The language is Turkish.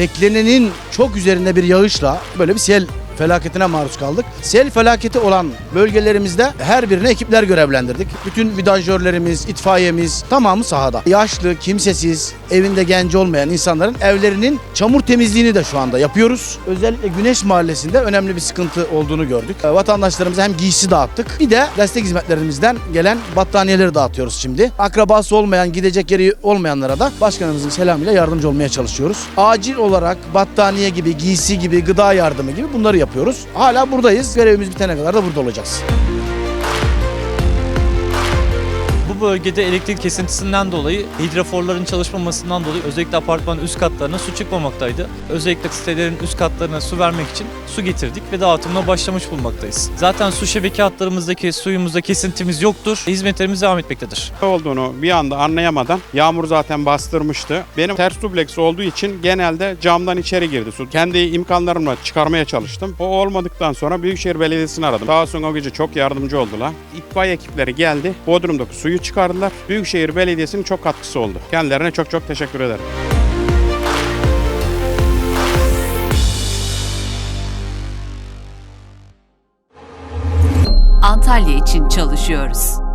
beklenenin çok üzerinde bir yağışla böyle bir sel felaketine maruz kaldık. Sel felaketi olan bölgelerimizde her birine ekipler görevlendirdik. Bütün vidajörlerimiz, itfaiyemiz tamamı sahada. Yaşlı, kimsesiz, evinde genci olmayan insanların evlerinin çamur temizliğini de şu anda yapıyoruz. Özellikle Güneş Mahallesi'nde önemli bir sıkıntı olduğunu gördük. E, Vatandaşlarımıza hem giysi dağıttık. Bir de destek hizmetlerimizden gelen battaniyeleri dağıtıyoruz şimdi. Akrabası olmayan, gidecek yeri olmayanlara da başkanımızın selamıyla yardımcı olmaya çalışıyoruz. Acil olarak battaniye gibi, giysi gibi, gıda yardımı gibi bunları yapıyoruz. Hala buradayız. Görevimiz bitene kadar da burada olacağız. Bu bölgede elektrik kesintisinden dolayı hidroforların çalışmamasından dolayı özellikle apartmanın üst katlarına su çıkmamaktaydı. Özellikle sitelerin üst katlarına su vermek için su getirdik ve dağıtımına başlamış bulunmaktayız. Zaten su şebeke hatlarımızdaki suyumuzda kesintimiz yoktur. Hizmetlerimiz devam etmektedir. Ne olduğunu bir anda anlayamadan yağmur zaten bastırmıştı. Benim ters dubleks olduğu için genelde camdan içeri girdi su. Kendi imkanlarımla çıkarmaya çalıştım. O olmadıktan sonra Büyükşehir Belediyesi'ni aradım. Sağ olsun o gece çok yardımcı oldular. İtfaiye ekipleri geldi. Bodrum'daki suyu çıkardılar. Büyükşehir Belediyesi'nin çok katkısı oldu. Kendilerine çok çok teşekkür ederim. Antalya için çalışıyoruz.